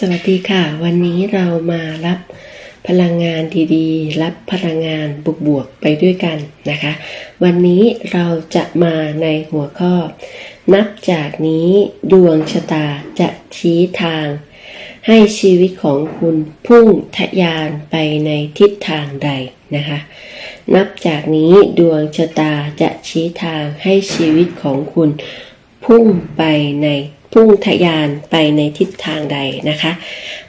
สวัสดีค่ะ วันนี้เรามารับพลังงานดีๆ รับพลังงานบวกๆไปด้วยกันนะคะ วันนี้เราจะมาในหัวข้อ นับจากนี้ดวงชะตาจะชี้ทาง ให้ชีวิตของคุณพุ่งทะยานไปในทิศทางใดนะคะ นับจากนี้ดวงชะตาจะชี้ทางให้ชีวิตของคุณพุ่งไปใน พุ่งทะยานไปในทิศทางใดนะคะ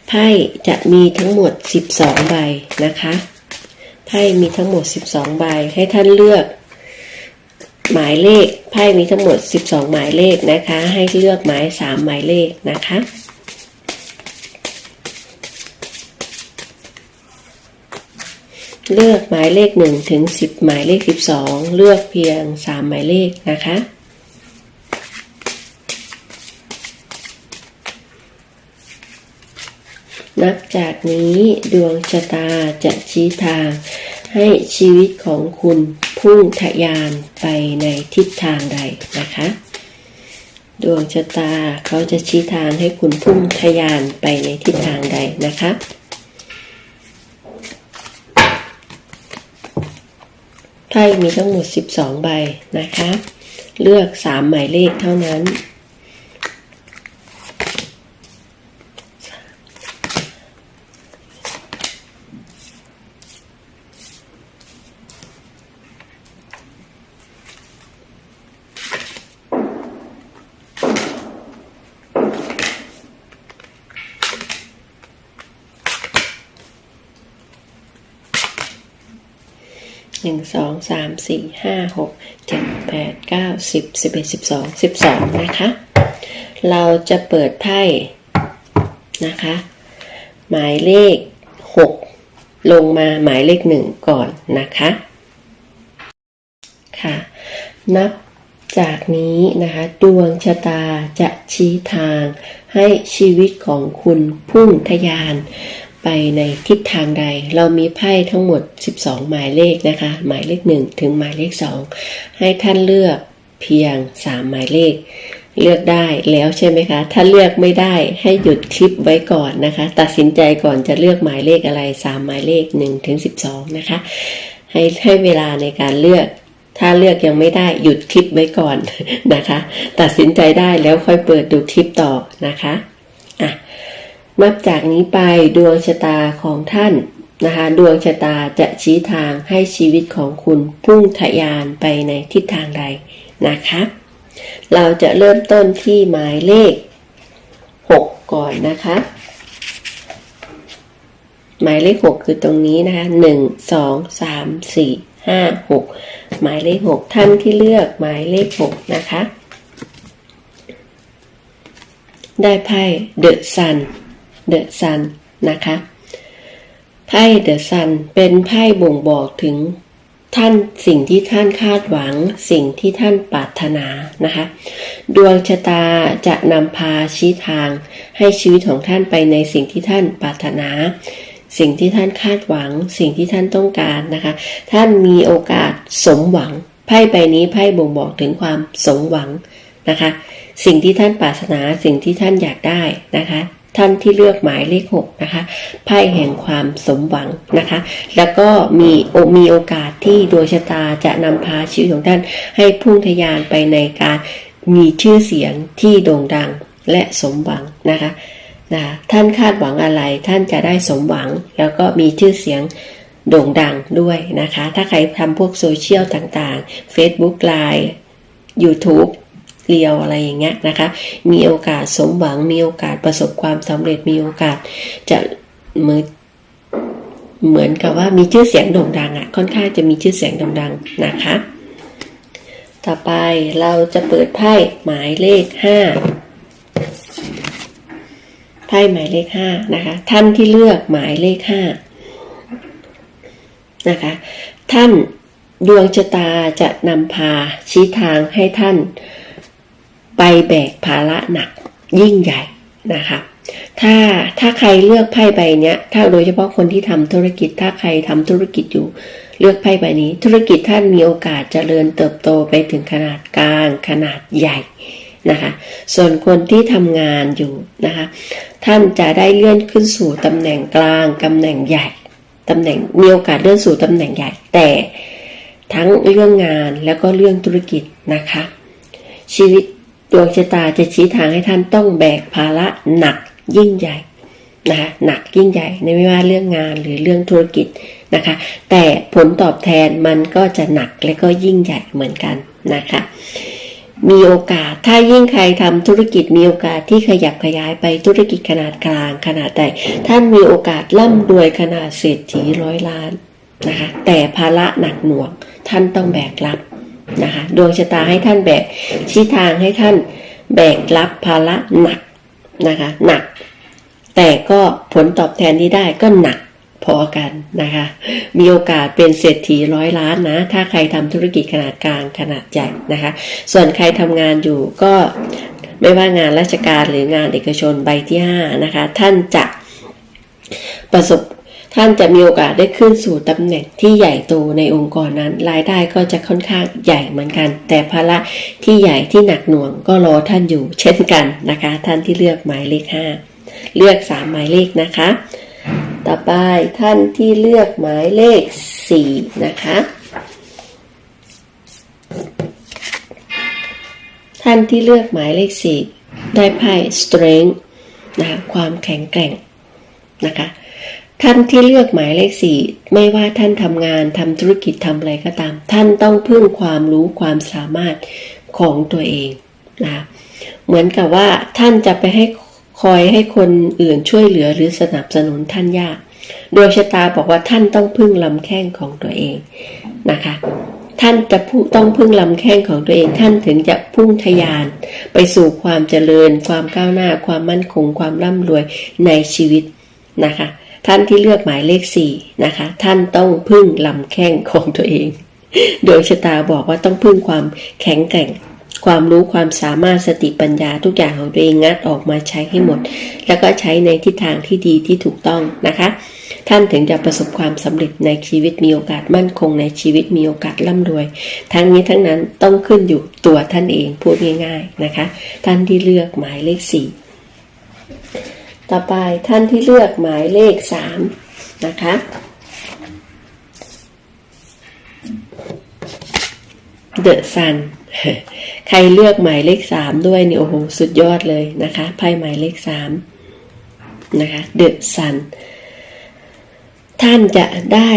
ไพ่จะมีทั้งหมด 12 ใบนะคะ ไพ่มีทั้งหมด 12 ใบ ให้ท่านเลือก หมายเลข ไพ่มีทั้งหมด 12 หมายเลขนะคะ ให้เลือกหมาย 3 หมายเลขนะคะเลือกหมายเลข 1 ถึง 10 หมายเลข 12 เลือกเพียง 3 หมายเลขนะคะ นับจากนี้ดวงชะตาจะชี้ทาง ให้ชีวิตของคุณพุ่งทะยานไปในทิศทางใดนะคะ ดวงชะตาเขาจะชี้ทางให้คุณพุ่งทะยานไปในทิศทางใดนะคะไพ่มีทั้งหมด 12 ใบนะคะ เลือก 3 หมายเลขเท่านั้น หนึ่งสอง สี่ห้าหกเจ็ดแปดเก้าสิบสิบเอ็ดสิบสองสิบสองนะคะ เราจะเปิดไพ่นะคะ หมายเลขหกลงมาหมายเลขหนึ่งก่อนนะคะ ค่ะ นับจากนี้นะคะดวงชะตาจะชี้ทางให้ชีวิตของคุณพุ่งทะยาน ไปในทิศทางใด เรามีไพ่ทั้งหมด 12 หมายเลขนะคะ หมายเลข 1 ถึงหมายเลข 2 ให้ท่านเลือกเพียง 3 หมายเลข เลือกได้แล้วใช่ไหมคะ ถ้าเลือกไม่ได้ให้หยุดคลิปไว้ก่อนนะคะ ตัดสินใจก่อนจะเลือกหมายเลขอะไร 3 หมายเลข1ถึง12 นะคะ ให้ให้เวลาในการเลือกถ้าเลือกยังไม่ได้หยุดคลิปไว้ก่อนนะคะ ตัดสินใจได้แล้วค่อยเปิดดูคลิปต่อนะคะอะ นับจากนี้ไปดวงชะตาของท่านนะคะ ดวงชะตาจะชี้ทางให้ชีวิตของคุณพุ่งทะยานไปในทิศทางใดนะคะ เราจะเริ่มต้นที่หมายเลข 6 ก่อนนะคะ หมายเลข 6 คือตรงนี้นะคะ 1 2 3 4 5 6 หมายเลข 6 ท่านที่เลือกหมายเลข 6 นะคะ ได้ไพ่ The Sun The Sun นะคะ ไพ่ The Sun เป็นไพ่บ่งบอกถึงท่านสิ่งที่ท่านคาดหวัง สิ่งที่ท่านปรารถนานะคะ ดวงชะตาจะนำพาชี้ทาง ให้ชีวิตของท่านไปในสิ่งที่ท่านปรารถนา สิ่งที่ท่านคาดหวัง สิ่งที่ท่านต้องการนะคะ ท่านมีโอกาสสมหวังไพ่ใบนี้ไพ่บ่งบอกถึงความสมหวังนะคะ สิ่งที่ท่านปรารถนาสิ่งที่ท่านอยากได้นะคะ ท่านที่เลือกหมายเลขหกนะคะไพ่แห่งความสมหวังนะคะ แล้วก็มีมีโอกาสที่ดวงชะตาจะนำพาชีวิตของท่านให้พุ่งทะยานไปในการมีชื่อเสียงที่โด่งดังและสมหวังนะคะนะท่านคาดหวังอะไรท่านจะได้สมหวัง แล้วก็มีชื่อเสียงโด่งดังด้วยนะคะ ถ้าใครทำพวกโซเชียลต่างๆ Facebook Line YouTube เรียวอะไรอย่างเงี้ยนะคะ มีโอกาสสมหวังมีโอกาสประสบความสำเร็จมีโอกาสจะเหมือนเหมือนกับว่ามีชื่อเสียงโด่งดังอะ่ะค่อนข้างจะมีชื่อเสียงโด่งดังนะคะ ต่อไปเราจะเปิดไพ่หมายเลขห้าไพ่หมายเลขห้านะคะ ท่านที่เลือกหมายเลขห้านะคะ ท่านดวงชะตาจะนำพาชี้ทางให้ท่าน ไปแบกภาระหนักยิ่งใหญ่นะคะถ้าถ้าใครเลือกไพ่ใบเนี้ย ถ้าโดยเฉพาะคนที่ทำธุรกิจ ถ้าใครทำธุรกิจอยู่ เลือกไพ่ใบนี้ ธุรกิจท่านมีโอกาสเจริญเติบโตไปถึงขนาดกลางขนาดใหญ่นะคะ ส่วนคนที่ทำงานอยู่นะคะ ท่านจะได้เลื่อนขึ้นสู่ตำแหน่งกลางตำแหน่งใหญ่ตำแหน่งมีโอกาสเลื่อนสู่ตำแหน่งใหญ่ แต่ทั้งเรื่องงานแล้วก็เรื่องธุรกิจนะคะ ชีวิต ดวงชะตาจะชี้ทางให้ท่านต้องแบกภาระหนักยิ่งใหญ่นะคะหนักยิ่งใหญ่ในไม่ว่าเรื่องงานหรือเรื่องธุรกิจนะคะ แต่ผลตอบแทนมันก็จะหนักและก็ยิ่งใหญ่เหมือนกันนะคะ มีโอกาสถ้ายิ่งใครทำธุรกิจมีโอกาสที่ขยับขยายไปธุรกิจขนาดกลางขนาดใหญ่ท่านมีโอกาสร่ำรวยขนาดเศรษฐีร้อยล้านนะคะแต่ภาระหนักหน่วงท่านต้องแบกรับ นะคะดวงชะตาให้ท่านแบกชี้ทางให้ท่านแบกรับภาระหนักนะคะหนัก แต่ก็ผลตอบแทนที่ได้ก็หนักพอกันนะคะ มีโอกาสเป็นเศรษฐีร้อยล้านนะ ถ้าใครทำธุรกิจขนาดกลางขนาดใหญ่นะคะ ส่วนใครทำงานอยู่ก็ไม่ว่างานราชการหรืองานเอกชนใบที่5นะคะ ท่านจะประสบ ท่านจะมีโอกาสได้ขึ้นสู่ตำแหน่งที่ใหญ่โตในองค์กรนั้น รายได้ก็จะค่อนข้างใหญ่เหมือนกัน แต่ภาระที่ใหญ่ที่หนักหน่วงก็รอท่านอยู่ เช่นกันนะคะ ท่านที่เลือกหมายเลข 5 เลือก 3 หมายเลขนะคะ ต่อไปท่านที่เลือกหมายเลข 4 นะคะท่านที่เลือกหมายเลข 4 ได้ไพ่ strength นะคะความแข็งแกร่งนะคะ ท่านที่เลือกหมายเลข4ไม่ว่าท่านทำงานทำธุรกิจทำอะไรก็ตาม ท่านต้องพึ่งความรู้ความสามารถของตัวเองนะเหมือนกับว่าท่านจะไปให้คอยให้คนอื่นช่วยเหลือหรือสนับสนุนท่านยากโดยชะตาบอกว่าท่านต้องพึ่งลำแข้งของตัวเองนะคะ ท่านจะต้องพึ่งลำแข้งของตัวเอง ท่านถึงจะพุ่งทะยาน ไปสู่ความเจริญ ความก้าวหน้า ความมั่นคง ความร่ำรวยในชีวิตนะคะ ท่านที่เลือกหมายเลขสี่นะคะ ท่านต้องพึ่งลำแข้งของตัวเอง โดยชะตาบอกว่าต้องพึ่งความแข็งแกร่ง ความรู้ความสามารถสติปัญญาทุกอย่างของตัวเองงัดออกมาใช้ให้หมด แล้วก็ใช้ในทิศทางที่ดีที่ถูกต้องนะคะ ท่านถึงจะประสบความสำเร็จในชีวิตมีโอกาสมั่นคงในชีวิตมีโอกาสร่ำรวย ทั้งนี้ทั้งนั้นต้องขึ้นอยู่ตัวท่านเองพูดง่าย ๆนะคะ ท่านที่เลือกหมายเลขสี่ ต่อไปท่านที่เลือกหมายเลขสามนะคะ The Sun ใครเลือกหมายเลขสามด้วยนี่โอ้โหสุดยอดเลยนะคะไพ่หมายเลขสามนะคะ The Sun ท่านจะได้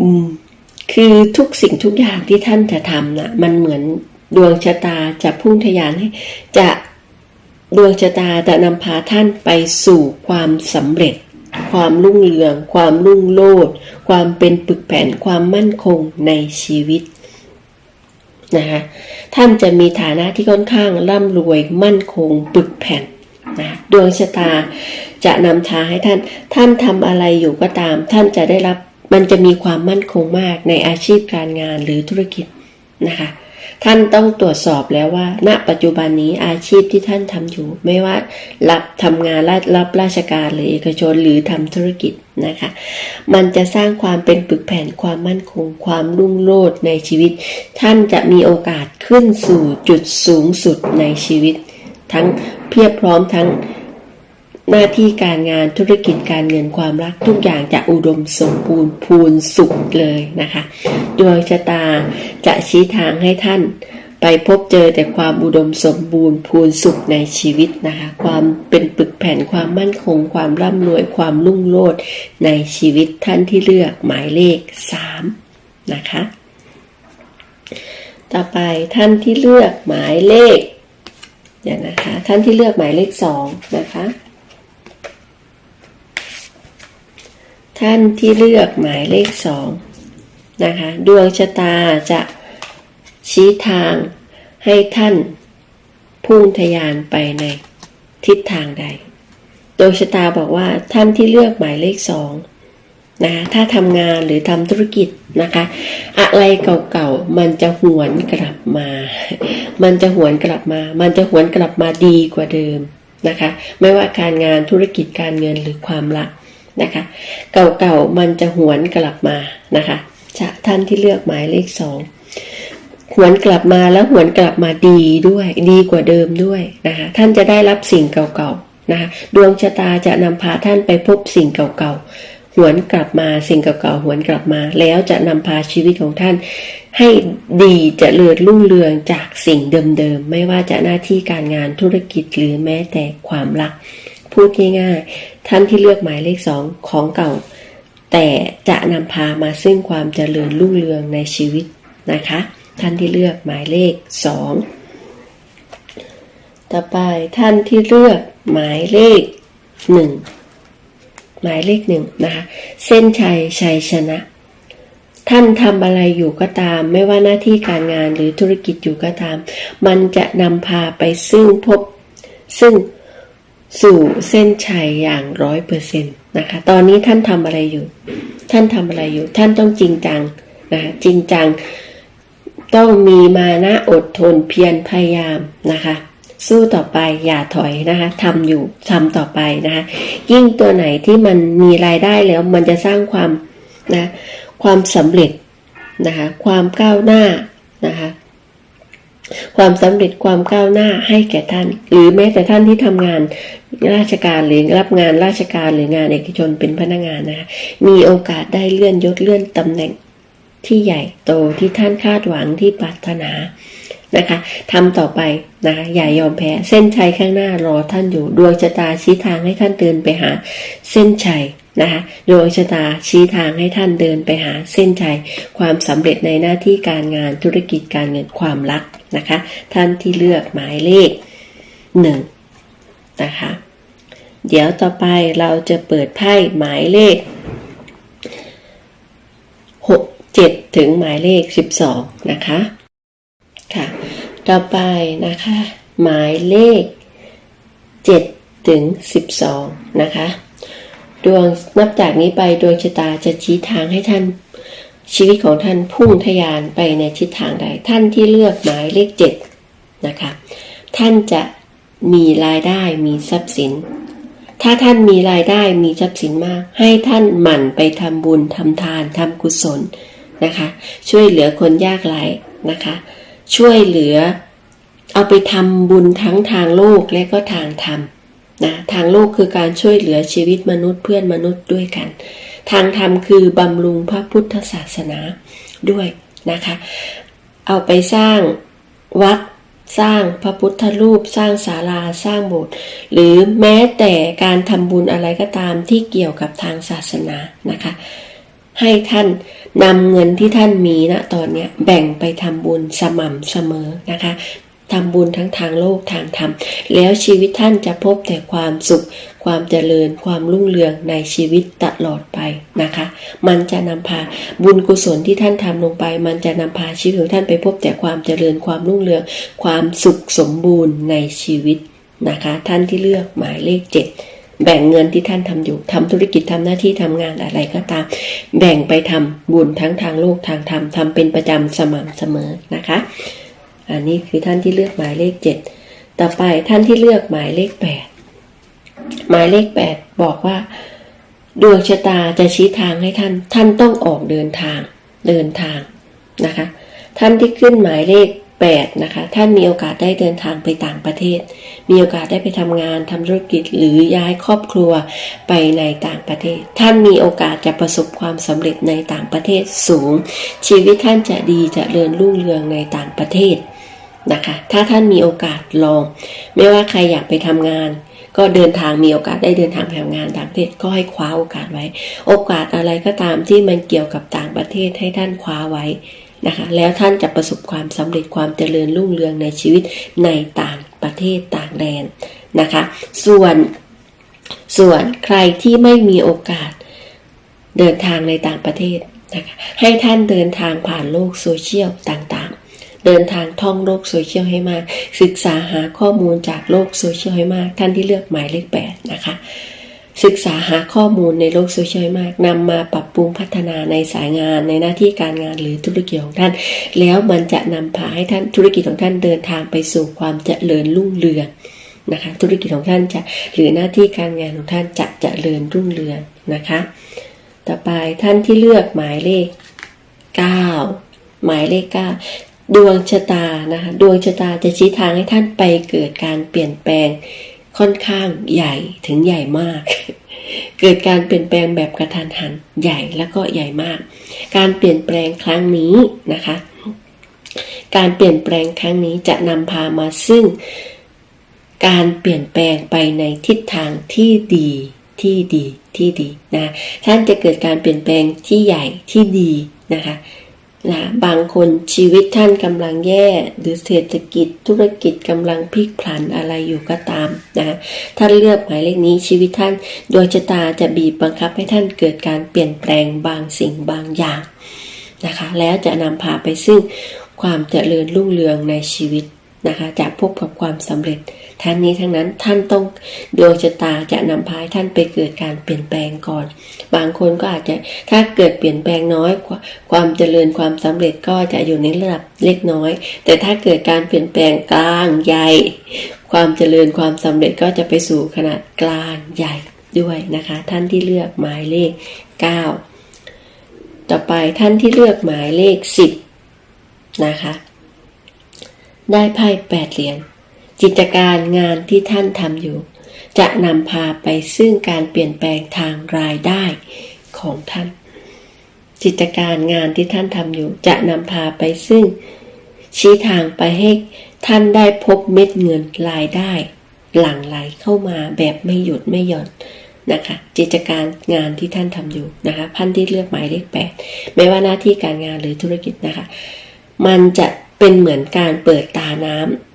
อืมคือทุกสิ่งทุกอย่างที่ท่านจะทำนะมันเหมือนดวงชะตาจะพุ่งทะยานให้จะ ดวงชะตาจะนำพาท่านไปสู่ความสำเร็จ ความรุ่งเรือง ความรุ่งโรจน์ความเป็นปึกแผ่นความมั่นคงในชีวิตนะคะท่านจะมีฐานะที่ค่อนข้างร่ำรวยมั่นคงปึกแผ่นนะดวงชะตาจะนำทางให้ท่าน ท่านทำอะไรอยู่ก็ตาม ท่านจะได้รับมันจะมีความมั่นคงมากในอาชีพการงานหรือธุรกิจนะคะ ท่านต้องตรวจสอบแล้วว่า ณ ปัจจุบันนี้อาชีพที่ท่านทำอยู่ ไม่ว่ารับทำงานรับราชการหรือเอกชนหรือทำธุรกิจนะคะ มันจะสร้างความเป็นปึกแผ่นความมั่นคง ความรุ่งโรจน์ในชีวิต ท่านจะมีโอกาสขึ้นสู่จุดสูงสุดในชีวิต ทั้งเพียบพร้อมทั้ง หน้าที่การงานธุรกิจการเงินความรักทุกอย่างจะอุดมสมบูรณ์พูนสุขเลยนะคะดวงชะตาจะชี้ทางให้ท่าน ไปพบเจอแต่ความอุดมสมบูรณ์พูนสุขในชีวิตนะคะ ความเป็นปึกแผ่นความมั่นคง ความร่ำรวยความรุ่งโรจน์ในชีวิตท่านที่เลือกหมายเลข 3 นะคะ ต่อไปท่านที่เลือกหมายเลขเดี๋ยวนะคะ ท่านที่เลือกหมายเลข2นะคะ ท่านที่เลือกหมายเลขสองนะคะดวงชะตาจะชี้ทางให้ท่านพุ่งทะยานไปในทิศทางใด ดวงชะตาบอกว่าท่านที่เลือกหมายเลขสองนะคะถ้าทำงานหรือทำธุรกิจนะคะ อะไรเก่าๆมันจะหวนกลับมา มันจะหวนกลับมา มันจะหวนกลับมาดีกว่าเดิมนะคะ ไม่ว่าการงานธุรกิจการเงินหรือความรัก นะคะ เก่าๆมันจะหวนกลับมานะคะท่านที่เลือกหมายเลขสองหวนกลับมาแล้วหวนกลับมาดีด้วย ดีกว่าเดิมด้วยนะคะ ท่านจะได้รับสิ่งเก่าๆนะคะดวงชะตาจะนำพาท่านไปพบสิ่งเก่าๆหวนกลับมาสิ่งเก่าๆหวนกลับมา แล้วจะนำพาชีวิตของท่าน ให้ดีเจะเลือดรุ่งเรืองจากสิ่งเดิมๆไม่ว่าจะหน้าที่การงานธุรกิจหรือแม้แต่ความรัก พูดง่ายๆท่านที่เลือกหมายเลขสองของเก่า แต่จะนำพามาซึ่งความเจริญรุ่งเรืองในชีวิตนะคะ ท่านที่เลือกหมายเลขสองต่อไปท่านที่เลือกหมายเลขหนึ่งหมายเลขหนึ่งนะคะเส้นชัยชัยชนะ ท่านทำอะไรอยู่ก็ตาม ไม่ว่าหน้าที่การงานหรือธุรกิจอยู่ก็ตาม มันจะนำพาไปซึ่งพบ ซึ่ง สู่เส้นชัยอย่างร้อยเปอร์เซ็นต์นะคะ ตอนนี้ท่านทำอะไรอยู่ ท่านทำอะไรอยู่ ท่านต้องจริงจังนะคะจริงจัง ต้องมีมานะอดทนเพียรพยายามนะคะ สู้ต่อไปอย่าถอยนะคะทำอยู่ทำต่อไปนะคะ ยิ่งตัวไหนที่มันมีรายได้แล้วมันจะสร้างความนะความสำเร็จนะคะ ความก้าวหน้านะคะ ความสำเร็จความก้าวหน้าให้แก่ท่าน หรือแม้แต่ท่านที่ทำงานราชการหรือรับงานราชการหรืองานเอกชนเป็นพนักงานนะคะมีโอกาสได้เลื่อนยศเลื่อนตำแหน่งที่ใหญ่โตที่ท่านคาดหวังที่ปรารถนานะคะทำต่อไปนะคะอย่ายอมแพ้เส้นชัยข้างหน้า รอท่านอยู่ดวงชะตาชี้ทางให้ท่านเดินไปหา เส้นชัย นะคะดวงชะตาชี้ทางให้ท่านเดินไปหาเส้นชัย ความสำเร็จในหน้าที่การงานธุรกิจการเงินความรักนะคะ ท่านที่เลือกหมายเลขหนึ่งนะคะ เดี๋ยวต่อไปเราจะเปิดไพ่หมายเลขหกเจ็ดถึงหมายเลขสิบสองนะคะค่ะ ต่อไปนะคะ หมายเลขเจ็ดถึงสิบสองนะคะ ดวงนับจากนี้ไปดวงชะตาจะชี้ทางให้ท่าน ชีวิตของท่านพุ่งทะยานไปในทิศทางใด ท่านที่เลือกหมายเลขเจ็ดนะคะท่านจะมีรายได้มีทรัพย์สิน ถ้าท่านมีรายได้มีทรัพย์สินมาก ให้ท่านหมั่นไปทำบุญทำทานทำกุศลนะคะ ช่วยเหลือคนยากไร้นะคะ ช่วยเหลือเอาไปทำบุญทั้งทางโลกและก็ทางธรรม นะทางโลกคือการช่วยเหลือชีวิตมนุษย์เพื่อนมนุษย์ด้วยกัน ทางธรรมคือบำรุงพระพุทธศาสนาด้วยนะคะ เอาไปสร้างวัดสร้างพระพุทธรูปสร้างศาลาสร้างโบสถ์หรือแม้แต่การทำบุญอะไรก็ตามที่เกี่ยวกับทางศาสนานะคะ ให้ท่านนำเงินที่ท่านมีณตอนนี้แบ่งไปทำบุญสม่ำเสมอนะคะ ทำบุญทั้งทางโลกทางธรรม แล้วชีวิตท่านจะพบแต่ความสุข ความเจริญ ความรุ่งเรืองในชีวิตตลอดไปนะคะ มันจะนำพาบุญกุศลที่ท่านทำลงไป มันจะนำพาชีวิตของท่านไปพบแต่ความเจริญ ความรุ่งเรือง ความสุขสมบูรณ์ในชีวิตนะคะ ท่านที่เลือกหมายเลขเจ็ดแบ่งเงินที่ท่านทำอยู่ทำธุรกิจทำหน้าที่ทำงานอะไรก็ตาม แบ่งไปทำบุญทั้งทางโลกทางธรรมทำเป็นประจำสม่ำเสมอนะคะ อันนี้คือท่านที่เลือกหมายเลขเจ็ดต่อไปท่านที่เลือกหมายเลขแปดหมายเลขแปดบอกว่า ดวงชะตาจะชี้ทางให้ท่าน ท่านต้องออกเดินทางเดินทางนะคะ ท่านที่ขึ้นหมายเลขแปดนะคะ ท่านมีโอกาสได้เดินทางไปต่างประเทศ มีโอกาสได้ไปทำงานทำธุรกิจหรือย้ายครอบครัวไปในต่างประเทศ ท่านมีโอกาสจะประสบความสำเร็จในต่างประเทศสูง ชีวิตท่านจะดีจะเริญรุ่งเรืองในต่างประเทศ นะคะ ถ้าท่านมีโอกาสลอง ไม่ว่าใครอยากไปทำงาน ก็เดินทางมีโอกาสได้เดินทางไปทำงานต่างประเทศก็ให้คว้าโอกาสไว้ โอกาสอะไรก็ตามที่มันเกี่ยวกับต่างประเทศให้ท่านคว้าไว้นะคะ แล้วท่านจะประสบความสำเร็จความเจริญรุ่งเรืองในชีวิตในต่างประเทศต่างแดนนะคะ ส่วนส่วนใครที่ไม่มีโอกาสเดินทางในต่างประเทศนะคะให้ท่านเดินทางผ่านโลกโซเชียลต่างๆ เดินทางท่องโลกโซเชียลให้มาก ศึกษาหาข้อมูลจากโลกโซเชียลให้มาก ท่านที่เลือกหมายเลขแปดนะคะศึกษาหาข้อมูลในโลกโซเชียลให้มากนำมาปรับปรุงพัฒนาในสายงานในหน้าที่การงานหรือธุรกิจของท่าน แล้วมันจะนำพาให้ท่านธุรกิจของท่านเดินทางไปสู่ความเจริญรุ่งเรืองนะคะ ธุรกิจของท่านจะหรือหน้าที่การงานของท่านจะเจริญรุ่งเรืองนะคะ ต่อไปท่านที่เลือกหมายเลข 9 หมายเลข 9 ดวงชะตานะคะดวงชะตาจะชี้ทางให้ท่านไปเกิดการเปลี่ยนแปลงค่อนข้างใหญ่ถึงใหญ่มาก เกิดการเปลี่ยนแปลงแบบกระทันหันใหญ่แล้วก็ใหญ่มาก การเปลี่ยนแปลงครั้งนี้นะคะ การเปลี่ยนแปลงครั้งนี้จะนำพามาซึ่ง การเปลี่ยนแปลงไปในทิศทางที่ดีที่ดีที่ดีนะท่านจะเกิดการเปลี่ยนแปลงที่ใหญ่ที่ดีนะคะ นะบางคนชีวิตท่านกำลังแย่ หรือเศรษฐกิจธุรกิจกำลังพลิกผันอะไรอยู่ก็ตามนะท่านเลือกหมายเลขนี้ชีวิตท่านดวงชะตาจะบีบบังคับให้ท่านเกิดการเปลี่ยนแปลงบางสิ่งบางอย่างนะคะ แล้วจะนำพาไปซึ่งความเจริญรุ่งเรืองในชีวิตนะคะจะพบกับความสำเร็จ ทั้งนี้ทั้งนั้นท่านต้องดวงชะตาจะนำพาท่านไปเกิดการเปลี่ยนแปลงก่อน บางคนก็อาจจะถ้าเกิดเปลี่ยนแปลงน้อย ความเจริญความสำเร็จก็จะอยู่ในระดับเล็กน้อย แต่ถ้าเกิดการเปลี่ยนแปลงกลางใหญ่ ความเจริญความสำเร็จก็จะไปสู่ขนาดกลางใหญ่ด้วยนะคะ ท่านที่เลือกหมายเลข 9 ต่อไปท่านที่เลือกหมายเลข 10 นะคะ ได้ไพ่แปดเหรียญ กิจการงานที่ท่านทำอยู่ จะนำพาไปซึ่งการเปลี่ยนแปลงทางรายได้ของท่าน กิจการงานที่ท่านทำอยู่ จะนำพาไปซึ่ง ชี้ทางไปให้ท่านได้พบเม็ดเงินรายได้ หลั่งไหลเข้ามาแบบไม่หยุดไม่หย่อนนะคะกิจการงานที่ท่านทำอยู่นะคะพันที่เลือกหมายเลขแปดไม่ว่าหน้าที่การงานหรือธุรกิจนะคะ มันจะเป็นเหมือนการเปิดตาน้ำ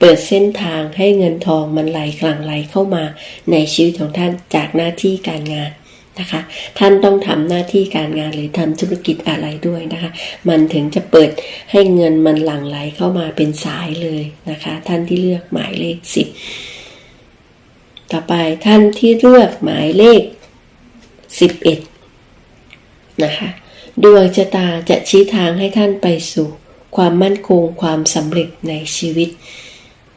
เปิดเส้นทางให้เงินทองมันไหลกลั่งไหลเข้ามาในชีวิตของท่านจากหน้าที่การงานนะคะ ท่านต้องทำหน้าที่การงานหรือทำธุรกิจอะไรด้วยนะคะ มันถึงจะเปิดให้เงินมันหลั่งไหลเข้ามาเป็นสายเลยนะคะ ท่านที่เลือกหมายเลขสิบต่อไปท่านที่เลือกหมายเลขสิบเอ็ดนะคะดวงชะตาจะชี้ทางให้ท่านไปสู่ ความมั่นคงความสำเร็จในชีวิต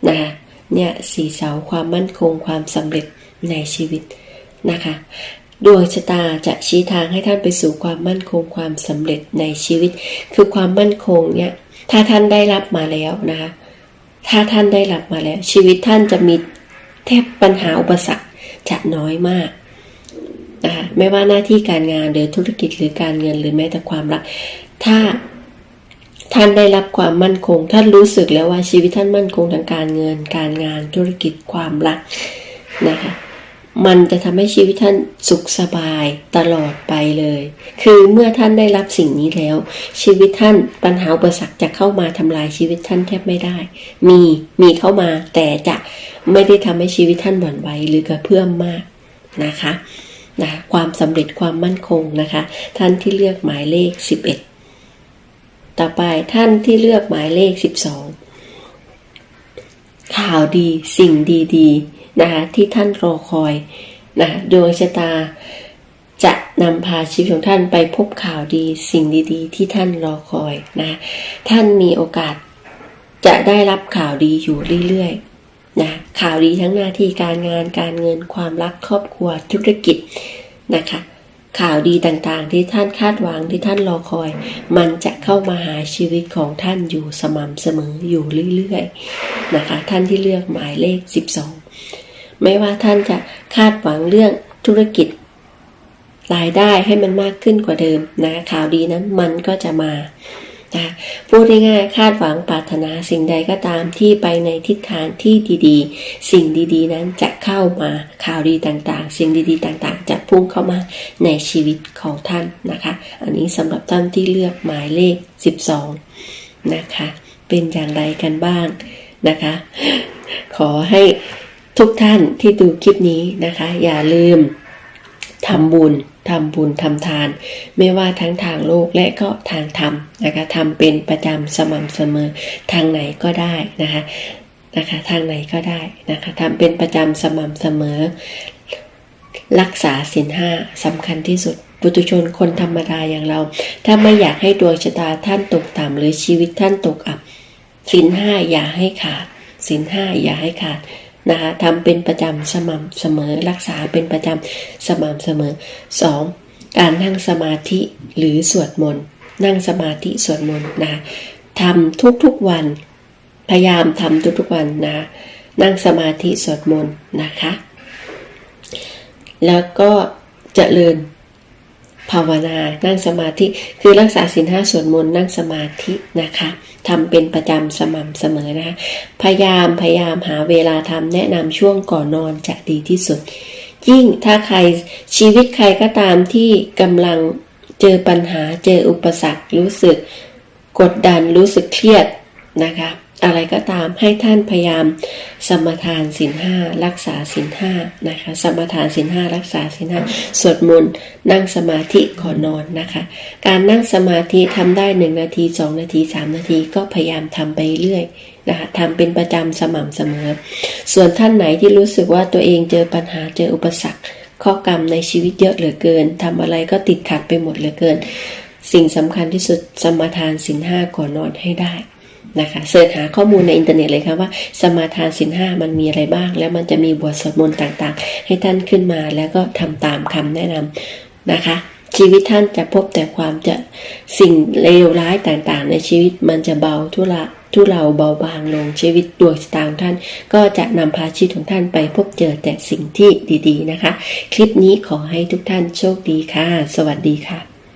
นะคะเนี่ยสี่เสาความมั่นคงความสำเร็จในชีวิตนะคะดวงชะตาจะชี้ทางให้ท่านไปสู่ความมั่นคงความสำเร็จในชีวิต คือความมั่นคงเนี่ยถ้าท่านได้รับมาแล้วนะคะถ้าท่านได้รับมาแล้ว ชีวิตท่านจะมีแทบปัญหาอุปสรรคจะน้อยมากนะคะไม่ว่าหน้าที่การงานหรือธุรกิจหรือการเงินหรือแม้แต่ความรัก ถ้า ท่านได้รับความมั่นคง ท่านรู้สึกแล้วว่าชีวิตท่านมั่นคงทางการเงิน การงานธุรกิจความรักนะคะมันจะทำให้ชีวิตท่านสุขสบายตลอดไปเลย คือเมื่อท่านได้รับสิ่งนี้แล้ว ชีวิตท่านปัญหาอุปสรรคจะเข้ามาทำลายชีวิตท่านแทบไม่ได้ มีมีเข้ามาแต่จะไม่ได้ทำให้ชีวิตท่านหวั่นไหวหรือกระเพื่อมมากนะคะนะความสำเร็จความมั่นคงนะคะ ท่านที่เลือกหมายเลข 11 ต่อไปท่านที่เลือกหมายเลข 12 ข่าวดีสิ่งดีๆนะคะที่ท่านรอคอยนะดวงชะตาจะนำพาชีวิตของท่านไปพบข่าวดีสิ่งดีๆ ที่ท่านรอคอยนะท่านมีโอกาสจะได้รับข่าวดีอยู่เรื่อยๆนะข่าวดีทั้งหน้าที่การงานการเงินความรักครอบครัวธุรกิจนะคะ ข่าวดีต่างๆ ที่ท่านคาดหวังที่ท่านรอคอย มันจะเข้ามาหาชีวิตของท่านอยู่สม่ำเสมออยู่เรื่อยๆนะคะ ท่านที่เลือกหมายเลข 12 ไม่ว่าท่านจะคาดหวังเรื่องธุรกิจรายได้ให้มันมากขึ้นกว่าเดิมนะข่าวดีนั้นมันก็จะมา นะพูดง่ายๆคาดหวังปรารถนาสิ่งใดก็ตามที่ไปในทิศทางที่ดีๆ สิ่งดีๆ นั้นจะเข้ามาข่าวดีต่างๆ สิ่งดีๆ ต่างๆ จะพุ่งเข้ามาในชีวิตของท่านนะคะ อันนี้สำหรับท่านที่เลือกหมายเลข 12 นะคะ เป็นอย่างไรกันบ้างนะคะ ขอให้ทุกท่านที่ดูคลิปนี้นะคะ อย่าลืม ทำบุญทำบุญทำทาน ไม่ว่าทั้งทางโลกและก็ทางธรรมนะคะทำเป็นประจำสม่ำเสมอทางไหนก็ได้นะคะนะคะทางไหนก็ได้นะคะทำเป็นประจำสม่ำเสมอ รักษาสินห้าสำคัญที่สุดปุถุชนคนธรรมดาอย่างเรา ถ้าไม่อยากให้ดวงชะตาท่านตกต่ำหรือชีวิตท่านตกอับสินห้าอย่าให้ขาดสินห้าอย่าให้ขาด นะคะทำเป็นประจำสม่ำเสมอรักษาเป็นประจำสม่ำเสมอ 2. การนั่งสมาธิหรือสวดมนต์นั่งสมาธิสวดมนต์นะคะทำทุกๆวัน พยายามทำทุกๆวันนะนั่งสมาธิสวดมนต์นะคะ แล้วก็เจริญ ภาวนา นั่งสมาธิ คือรักษาศีลห้าสวดมนต์นั่งสมาธินะคะทำเป็นประจำสม่ำเสมอนะคะพยายามพยายามหาเวลาทำแนะนำช่วงก่อนนอนจะดีที่สุด ยิ่งถ้าใครชีวิตใครก็ตามที่กำลังเจอปัญหาเจออุปสรรครู้สึกกดดันรู้สึกเครียดนะคะ อะไรก็ตามให้ท่านพยายามสมทานสินห้ารักษาสินห้านะคะสมทานสินห้ารักษาสินห้าสวดมนต์นั่งสมาธิก่อนนอนนะคะ การนั่งสมาธิทำได้หนึ่งนาทีสองนาทีสามนาทีก็พยายามทำไปเรื่อยนะคะทำเป็นประจำสม่ำเสมอ ส่วนท่านไหนที่รู้สึกว่าตัวเองเจอปัญหาเจออุปสรรคข้อกรรมในชีวิตเยอะเหลือเกินทำอะไรก็ติดขัดไปหมดเหลือเกิน สิ่งสำคัญที่สุดสมทานสินห้าก่อนนอนให้ได้ นะคะเสิร์ชหาข้อมูลในอินเทอร์เน็ตเลยค่ะว่า สมาทานสินห้ามันมีอะไรบ้าง แล้วมันจะมีบทสวดมนต์ต่างๆ ให้ท่านขึ้นมาแล้วก็ทำตามคำแนะนำนะคะ ชีวิตท่านจะพบแต่ความจะสิ่งเลวร้ายต่างๆ ในชีวิตมันจะเบาทุละทุเลาเบาบางลงชีวิตดวงตาของท่าน ก็จะนำพาชีวิตของท่านไปพบเจอแต่สิ่งที่ดีๆนะคะ คลิปนี้ขอให้ทุกท่านโชคดีค่ะ สวัสดีค่ะ